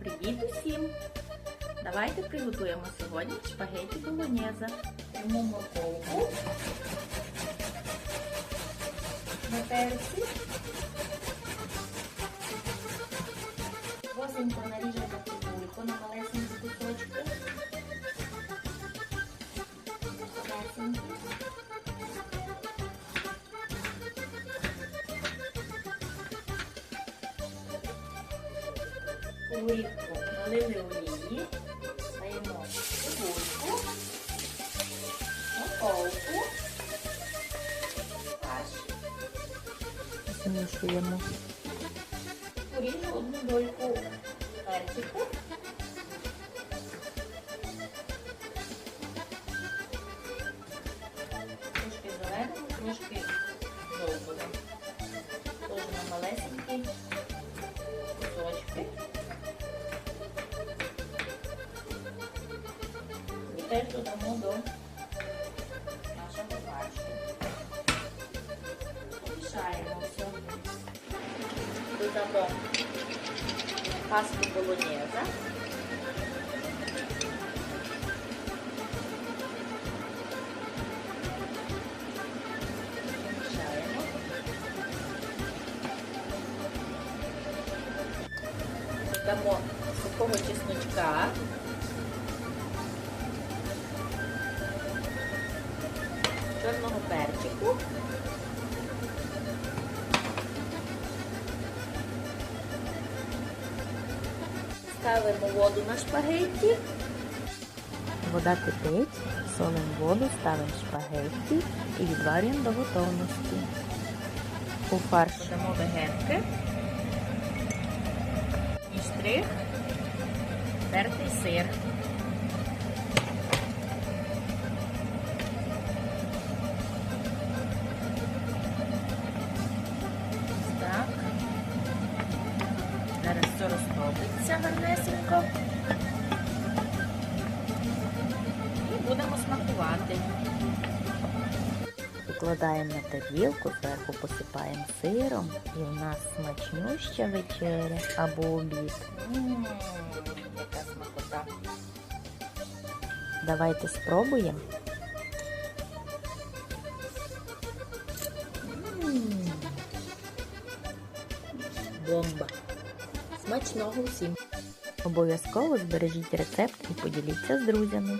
Привіт усім! Давайте приготуємо сьогодні шпагеті болоньєза. Йому морковку на перці. Восенько наріжете Оливку налили олії, даємо цибульку, морковку. Змішуємо. Поріжу одну дольку перчику. Трошки зеленого, трошки жовтого. Теж на малесенькі І теж додамо до нашого фаршу. Помішаємо все. Додамо пасту болоньєза. Мішаємо. Додамо сухого чесночка. Чорного перчику. Ставимо воду на шпагетті. Вода кипить, солимо воду, ставимо шпагетті і відварюємо до готовності. У фарш Додамо вегетки. І штрих. Тертий сир. Зараз все розтопиться гарнесенько. І будемо смакувати. викладаємо на тарілку, зверху посипаємо сиром і у нас смачнюща вечеря або обід. Ммм, яка смакота. Давайте спробуємо. М. Бомба. Смачного усім! Обов'язково збережіть рецепт і поділіться з друзями.